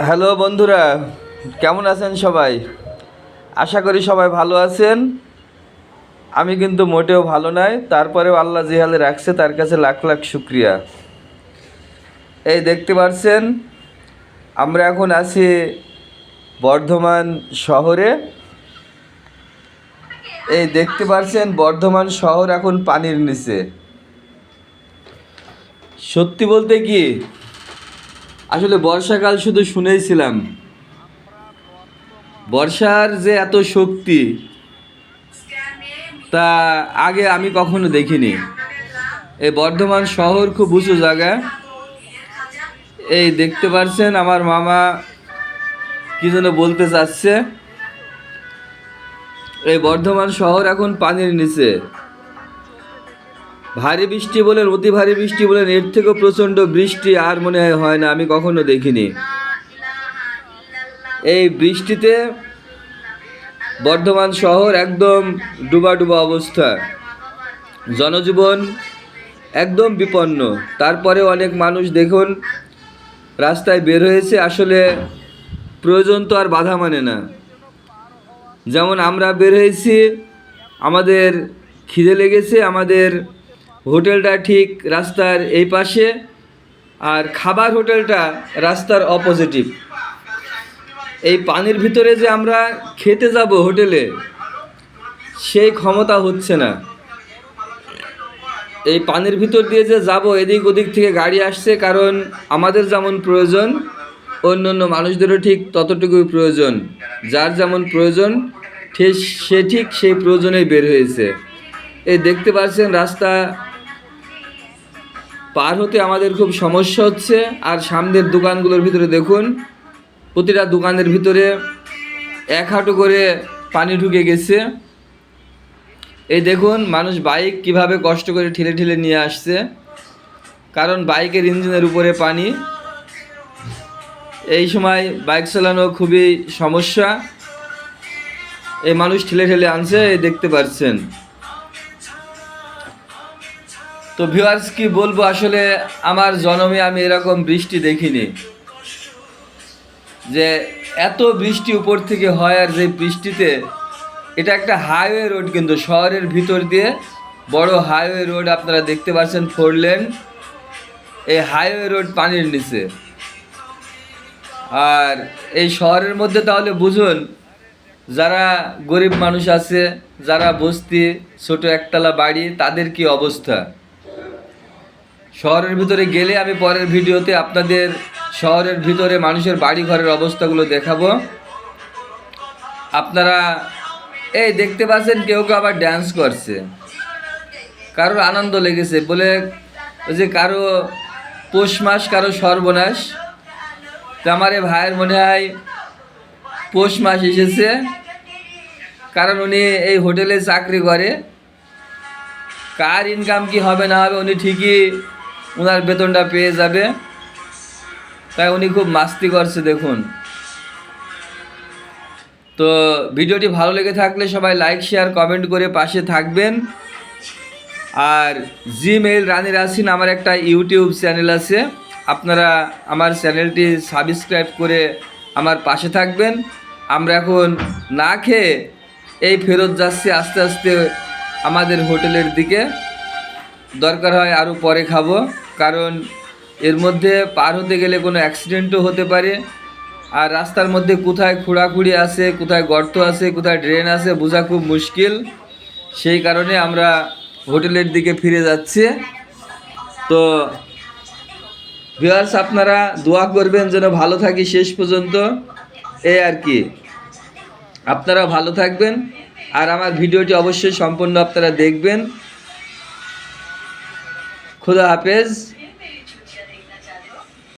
Hello বন্ধুরা, কেমন আছেন সবাই? আশা করি সবাই ভালো আছেন। আমি কিন্তু মোটেও ভালো নাই, তারপরেও আল্লাহ জিহালে রাখছে তার কাছে লাখ লাখ শুক্রিয়া। এই দেখতে পাচ্ছেন আমরা এখন আছি বর্ধমান শহরে। এই দেখতে পাচ্ছেন বর্ধমান শহর এখন পানির নিচে। সত্যি বলতে কি আসলে বর্ষাকাল শুধু শুনেইছিলাম বর্ষার যে এত শক্তি, তা আগে আমি কখনো দেখিনি। এই বর্ধমান শহর খুব উঁচু জায়গা। এই দেখতে পারছেন আমার মামা কি যেন বলতে চাচ্ছে। এই বর্ধমান শহর এখন পানির নিচে। ভারী বৃষ্টি বলেন, অতি ভারী বৃষ্টি বলেন, এর থেকেও প্রচণ্ড বৃষ্টি আর মনে হয় না, আমি কখনো দেখিনি। এই বৃষ্টিতে বর্ধমান শহর একদম ডুবা ডুবা অবস্থা। জনজীবন একদম বিপন্ন। তারপরে অনেক মানুষ দেখুন, রাস্তায় বের হয়েছে, আসলে প্রয়োজন তো আর বাধা মানে না। যেমন আমরা বের হয়েছি, আমাদের খিদে লেগেছে, আমাদের হোটেলটা ঠিক রাস্তার এই পাশে আর খাবার হোটেলটা রাস্তার অপোজিটিভ এই পানির ভিতরে যে আমরা খেতে যাব হোটেলে, সেই ক্ষমতা হচ্ছে না। এই পানির ভিতর দিয়ে যে যাব এদিক ওদিক থেকে গাড়ি আসছে, কারণ আমাদের যেমন প্রয়োজন অন্য অন্য মানুষদেরও ঠিক ততটুকুই প্রয়োজন। যার যেমন প্রয়োজন ঠিক সে ঠিক সেই প্রয়োজনেই বের হয়েছে। এই দেখতে পাচ্ছেন রাস্তা পার হতে আমাদের খুব সমস্যা হচ্ছে। আর সামনের দোকানগুলোর ভিতরে দেখুন, প্রতিটা দোকানের ভিতরে এক হাঁটু করে পানি ঢুকে গেছে। এই দেখুন, মানুষ বাইক কীভাবে কষ্ট করে ঠেলে ঠেলে নিয়ে আসছে। কারণ বাইকের ইঞ্জিনের উপরে পানি। এই সময় বাইক চালানো খুবই সমস্যা। এই মানুষ ঠেলে ঠেলে আনছে দেখতে পাচ্ছেন তো ভিউয়ার্স কি বলব, আসলে আমার জন্মে আমি এরকম বৃষ্টি দেখিনি। যে এত বৃষ্টি উপর থেকে হয় আর যে বৃষ্টিতে, এটা একটা হাইওয়ে রোড কিন্তু। শহরের ভিতর দিয়ে বড় হাইওয়ে রোড আপনারা দেখতে পাচ্ছেন ফোর লেন এই হাইওয়ে রোড পানির নিচে। আর এই শহরের মধ্যে তাহলে বুঝুন, যারা গরিব মানুষ আছে, যারা বস্তি, ছোট একতলা বাড়ি, তাদের কি অবস্থা? শহরের ভিতরে গেলে আমি পরের ভিডিওতে আপনাদের শহরের ভিতরে মানুষের বাড়ি ঘরের অবস্থাগুলো দেখাবো। আপনারা, এই দেখতে পাচ্ছেন কেউ কেউ আবার ড্যান্স করছে। কারোর আনন্দ লেগেছে, বলে ওই যে কারও পৌষ মাস, কারও সর্বনাশ। তো আমার ভাইয়ের মনে হয় পৌষ মাস এসেছে, কারণ উনি এই হোটেলে চাকরি করে। কার ইনকাম কি হবে না হবে উনি ঠিকই ওনার বেতনটা পেয়ে যাবে। তাই উনি খুব মাস্তি করছে, দেখুন। তো ভিডিওটি ভালো লেগে থাকলে সবাই লাইক শেয়ার কমেন্ট করে পাশে থাকবেন। আর জিমেইল রানী রাসিন আমার একটা ইউটিউব চ্যানেল আছে। আপনারা আমার চ্যানেলটি সাবস্ক্রাইব করে আমার পাশে থাকবেন। আমরা এখন না খেয়ে এই ফেরত যাচ্ছি আস্তে আস্তে আমাদের হোটেলের দিকে। দরকার হয় আরও পরে খাব। কারণ এর মধ্যে পার হতে গেলে কোনো অ্যাক্সিডেন্টও হতে পারে। আর রাস্তার মধ্যে কোথায় খোঁড়াখুড়ি আছে, কোথায় গর্ত আছে, কোথায় ড্রেন আছে বোঝা খুব মুশকিল। সেই কারণে আমরা হোটেলের দিকে ফিরে যাচ্ছি। তো ভিউয়ার্স আপনারা দোয়া করবেন যেন ভালো থাকি শেষ পর্যন্ত। এই আর কি। আপনারা ভালো থাকবেন। আর আমার ভিডিওটি অবশ্যই সম্পূর্ণ আপনারা দেখবেন। খুদা হাফেজ